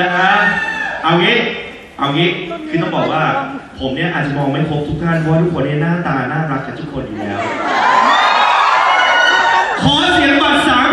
นะฮะเอางี้ เอางี้ คือต้องบอกว่า ผมเนี่ยอาจจะมองไม่ครบทุกท่าน เพราะทุกคนเนี่ยหน้าตา น่ารักกันทุกคนอยู่แล้ว ขอเสียงบัตรสาม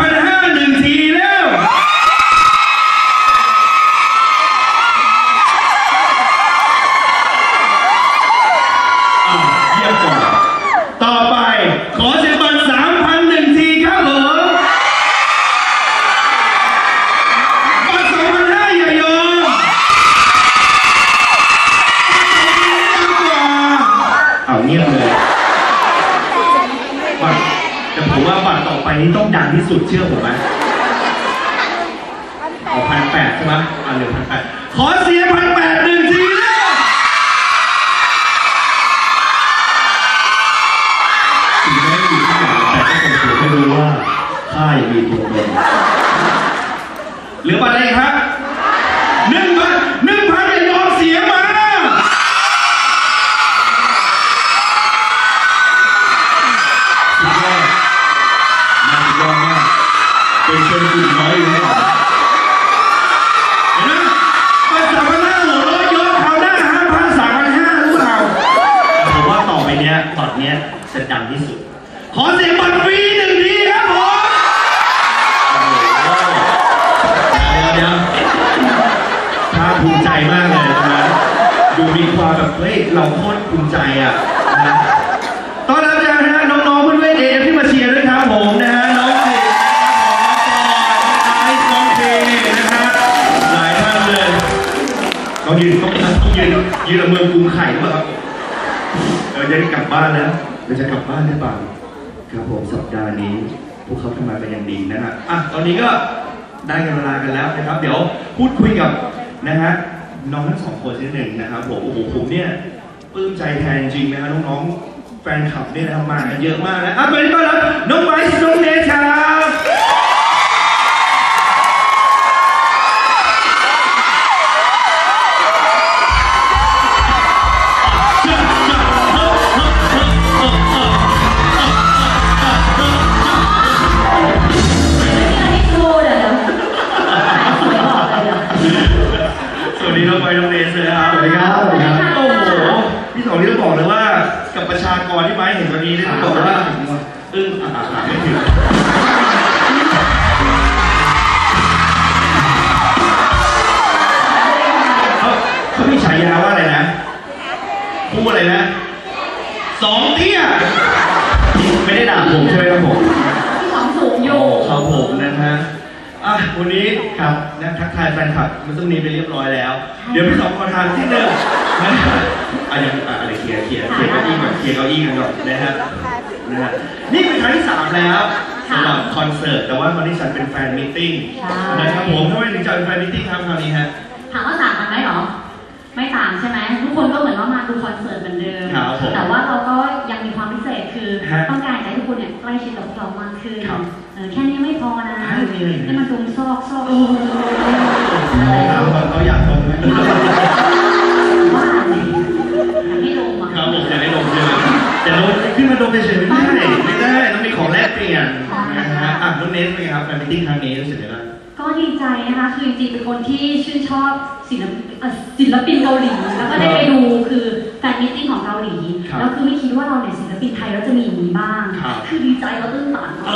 ผมว่าบัตรต่อไปนี้ต้องดังที่สุดเชื่อผมไหมเอาพันแปดใช่ไหมอ่าเหลือพันแปดขอเสียงพันแปดหนึ่งทีเร็วถึงแม้อยู่ที่ไหนแต่ก็คงจะไม่รู้ว่าข้ายังมีตัวตนเหลือบัตรอะไรครับ เนี้ยจะดังที่สุด ขอเสียงบัตรฟรีหนึ่งทีครับผมโอ้โหเดี๋ยวเดี๋ยวภาคภูมิใจมากเลยนะดูมีความแบบเฮ้ยเราโคตรภูมิใจอะนะตอนรับนะฮะน้องๆเพื่อนๆเอที่มาเชียร์ด้วยครับผมนะฮะน้องสิงน้องปอน้องไอซ์น้องเคนะฮะหลายท่านเลยต้องยืนต้องต้องยืนยืนละเมือกรุงไข่หรือเปล่าครับ เออจะได้กลับบ้านแล้วเราจะกลับบ้านหรือเปล่าครับผมสัปดาห์นี้ พวกเขาทำงานเป็นอย่างดีนะฮะอะตอนนี้ก็ได้กันเวลากันแล้วนะครับ เดี๋ยวพูดคุยกับนะฮะน้องทั้งสองคนนิดหนึ่งนะครับผมโอ้โหผมเนี่ยปลื้มใจแทนจริงนะฮะน้องๆแฟนคลับเนี่ยนะครับมากันเยอะมากนะอะไปต้อนรับน้องไมค์น้องเนชครับ ไม้เห็นวันนี้เนี่ยต้องบอกว่าอึ้งอ่าไม่ถึงเขาเขามีฉายาว่าอะไรนะพูดอะไรนะ สองเตี้ย ไม่ได้ด่าผมใช่ไหมครับผมที่ของสูงอยู่ครับผมนะฮะอะวันนี้ครับนะทักทายแฟนคลับมันต้องนี้ไปเรียบร้อยแล้ว เดี๋ยวพี่สองขอทานที่หนึ่ง อะยังอะอะไรเคลียร์เคลียร์เคลียร์เก้าอี้ก่อนเคลียร์เก้าอี้กันก่อนนะฮะนะฮะนี่เป็นครั้งที่สามแล้วสำหรับคอนเสิร์ตแต่ว่าวันนี้ฉันเป็นแฟนมิทติ้งนะครับผมทำไมถึงจะเป็นแฟนมิทติ้งครับคราวนี้ฮะถามว่าต่างกันไหมหรอ ไม่ต่างใช่ไหมทุกคนก็เหมือนว่ามาดูคอนเสิร์ตเหมือนเดิมครับผมแต่ว่าเราก็ยังมีความพิเศษคือฮะต้องการให้ทุกคนเนี่ยใกล้ชิดกับพวกเรามากขึ้นครับเออแค่นี้ไม่พอนะฮะมีอะไรอีกไหมให้มันดมซอกซอกโอ้โหเขาอยากลงไหม ว่าไม่ลงอะ ครับผมอยากให้ลงเยอะแต่ลงขึ้นมาลงเฉยๆไม่ได้ไม่ได้ต้องมีของแลกเปลี่ยนนะ ฮะอะน้องเนสเป็นไงครับแฟนมิทติ้งครั้งนี้รู้สึกยังไงบ้างก็ดีใจนะคะ คือจริงๆเป็นคนที่ชื่นชอบศิลปินเอ่อศิลปินเกาหลีแล้วก็ได้ไปดูคือแฟนมิทติ้งของเกาหลีครับแล้วคือไม่คิดว่าเราเนี่ยศิลปินไทยเราจะมีอย่างนี้บ้างครับคือดีใจแล้วตื้นตันเรา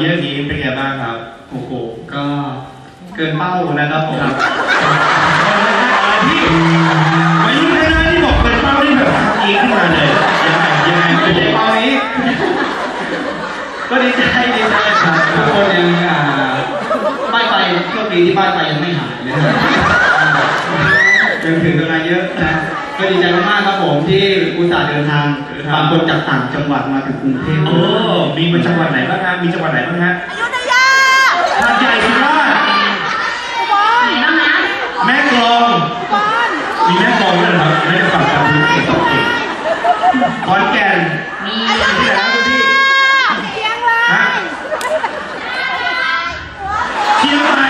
เยอะอย่างนี้เป็นไงบ้างครับ โอ้โห ก็เกินเป้านะครับผมพี่วัยรุ่นแค่นั้นที่บอกเป็นเป้าที่แบบทำเองขึ้นมาเลยยังไงยังไงไม่เป็นใช่ยังไงเป้านี้ ก็ดีใจดีใจครับทุกคนยังอ่าป้ายไฟโชคดีที่ป้ายไฟยังไม่หายนะครับยังถึงกันมาเยอะนะก็ดีใจมากๆครับผมที่อุตส่าห์เดินทาง บางคนจากต่างจังหวัดมาถึงกรุงเทพโอ้มีมาจังหวัดไหนบ้างฮะมีจังหวัดไหนบ้างฮะอยุธยาหาดใหญ่สุราษฎร์ไหนบ้างนะแม่กลองโอ้มีแม่กลองด้วยนะครับแม่จะฝากการเพลงเก่งสองเก่งขอนแก่นมีที่ไหนครับคุณพี่ฮะเชียงใหม่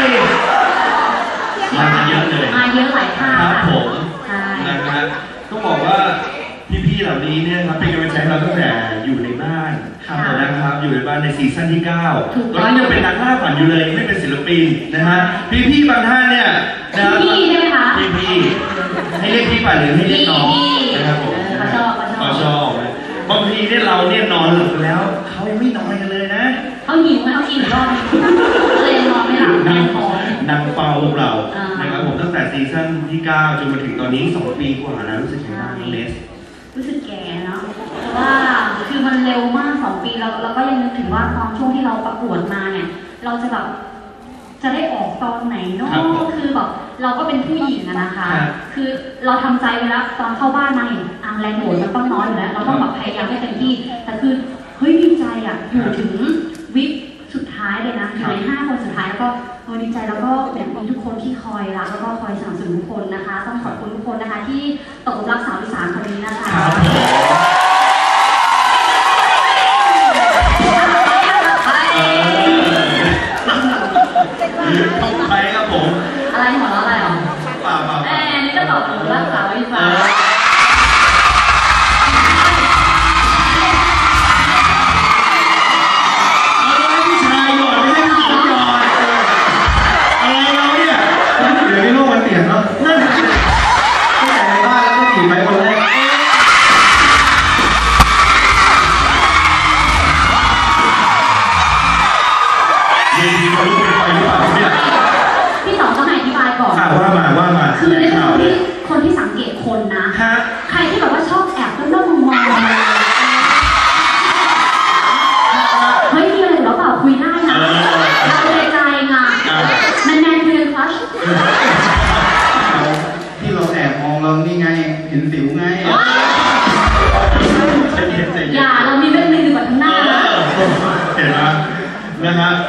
มาเยอะเลย มาเยอะหลายท่า ครับผม ใช่ นะครับต้องบอกว่าพี่ๆเหล่านี้เนี่ยครับเป็นกำลังใจให้เราตั้งแต่อยู่ในบ้านนะครับ อยู่ในบ้านในซีซั่นที่ 9 ตอนนั้นยังเป็นนักล่าฝันอยู่เลยยังไม่เป็นศิลปินนะฮะพี่ๆบางท่านเนี่ยนะครัพี่ใช่ไหมคะพี่ๆให้เรียกพี่ป่ะหรือให้เรียกน้องพี่นะครับผมเขาชอบเขาชอบเขาชอบนะบางทีเนี่ยเราเนี่ยนอนหลับไปแล้วเขายังไม่นอนกันเลยนะเขาหิวไหมเขากินอีกรอบเลยนอนไม่หลับแน่นท้องนางเฝ้าพวกเราอ่านนะครับผมตั้งแต่ซีซั่นที่ 9 จนมาถึงตอนนี้ 2 ปีกว่าแล้วรู้สึกยังไงบ้างน้องเนสรู้สึกแก่เนาะเพราะว่าคือมันเร็วมากสอง ปีเราเราก็ยังนึกถึงว่าตอนช่วงที่เราประกวดมาเนี่ย เราจะแบบจะได้ออกตอนไหนเนาะครับผมคือแบบเราก็เป็นผู้หญิงอะนะคะ ครับ คือเราทำใจไว้แล้วตอนเข้าบ้านมาเห็นอ่างแรงโหนมันต้องน้อยอยู่แล้ว เราต้องแบบพยายามให้เต็มที่ แต่คือเฮ้ยดีใจอะอยู่ถึงวิกสุดท้ายเลยนะอยู่ในห้าคนสุดท้ายแล้วก็เออดีใจแล้วก็แบบมีทุกคนที่คอยรักแล้วก็คอยสนับสนุนทุกคนนะคะ ต้องขอบคุณทุกคนนะคะ ที่ตกหลุมรักสาวอีสานคนนี้นะคะ ครับผม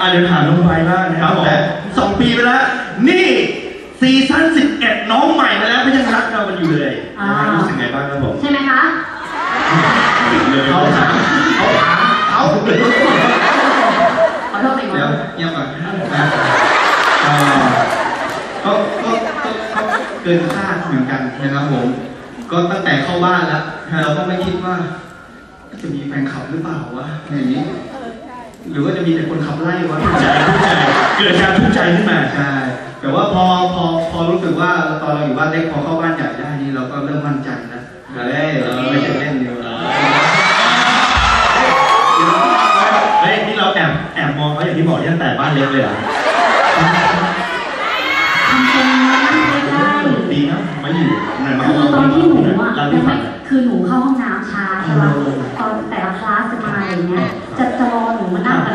เดี๋ยวถามน้องไบบ้างนะครับผมสองปีไปแล้ว นี่ซีซั่น11 น้องใหม่มาแล้วก็ยังรักเรากันอยู่เลยนะฮะรู้สึกไงบ้างครับผมใช่ไหมคะเลยเขาถามเขาถามเขาขอโทษไปก่อเดี๋ยวนเงียบก่อนนะเอ่อก็ก็ก็ก็เกินคาดเหมือนกันนะครับผม ก็ตั้งแต่เข้าบ้านแล้วเราก็ไม่คิดว่า จะมีแฟนคลับหรือเปล่าวะอย่างนี้ หรือว่าจะมีแต่คนขับไล่วะทุกใจทุกใจเกิดการทุกข์ใจขึ้นมาใช่แต่ว่าพอพอพอรู้สึกว่าตอนเราอยู่บ้านเล็กพอเข้าบ้านใหญ่ได้นี่เราก็เริ่มมั่นใจนะเฮ้ยเราไม่ใช่เล่นเดียวเฮ้ยนี่เราแอบแอบมองเขาอย่างที่บอกนี่ตั้งแต่บ้านเล็กเลยเหรอทำเป็นนั่งใกล้ๆดีนะมาอยู่ไหนมาคือตอนที่หนูอะเรายัที่งฝัไม่นคือหนูเข้าห้องน้ำช้าใช่ไหมตอนแต่ละคลาสจะมาอะไรเงี้ยจะจะ รอหนูมานั่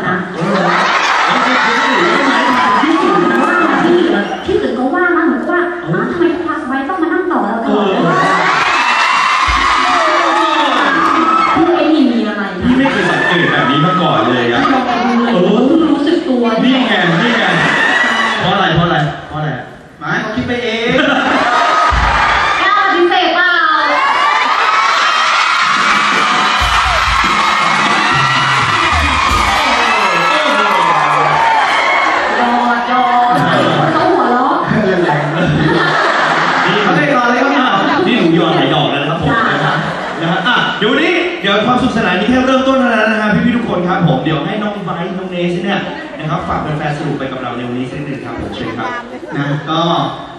องไบร์ทน้องเนสเนี่ยนะครับฝากแฟนๆสรุปไปกับเราในวันนี้สักนิดหนึ่งครับผมเชิญครับนะก็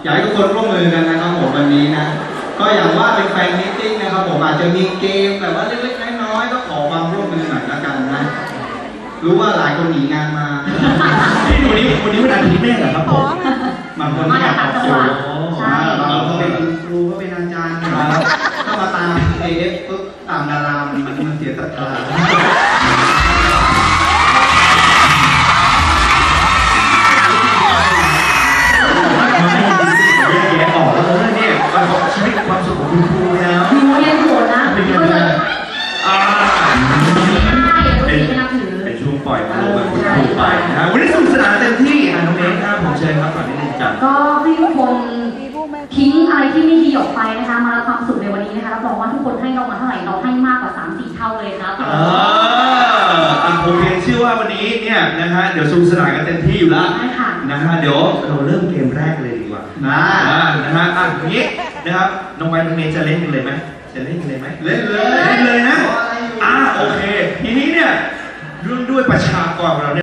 อยากให้ทุกคนร่วมมือกันนะครับผมวันนี้นะก็อย่างว่าเป็นแฟนมิทติ้งนะครับผมอาจจะมีเกมแบบว่าเล็กๆน้อยๆก็ขอความร่วมมือหน่อยละกันนะรู้ว่าหลายคนหนีงานมานี่วันนี้วันนี้วันอาทิตย์แม่เหรอครับผมบางคนมาไม่อจากยากต่างออกจังสื่หอวัดใช่บางคนก็เป็นคุณครูก็เป็นอาจารย์นะครับถ้ามาตามเอฟปุ๊บตามดารามันมันเสียศรัทธา นะคะรับรองว่าทุกคนให้เรามาเท่าไหร่เราให้มากกว่า3 4เท่าเลยครับเอออะผมเองเชื่อว่าวันนี้เนี่ยนะฮะเดี๋ยวสนุกสนานกันเต็มที่อยู่แล้วใช่ค่ะ นะฮะเดี๋ยวเราเริ่มเกมแรกเลยดีกว่านะอ่านะฮะอะอย่างนี้นะครับน้องไวน้องเมย์จะเล่นกันเลยไหมจะเล่นกันเลยไหมเล่นเลย เล่นเลยนะรออะไรอยู่อ่าโอเค ทีนี้เนี่ยเรื่องด้วยประชากรของเราเนี่ย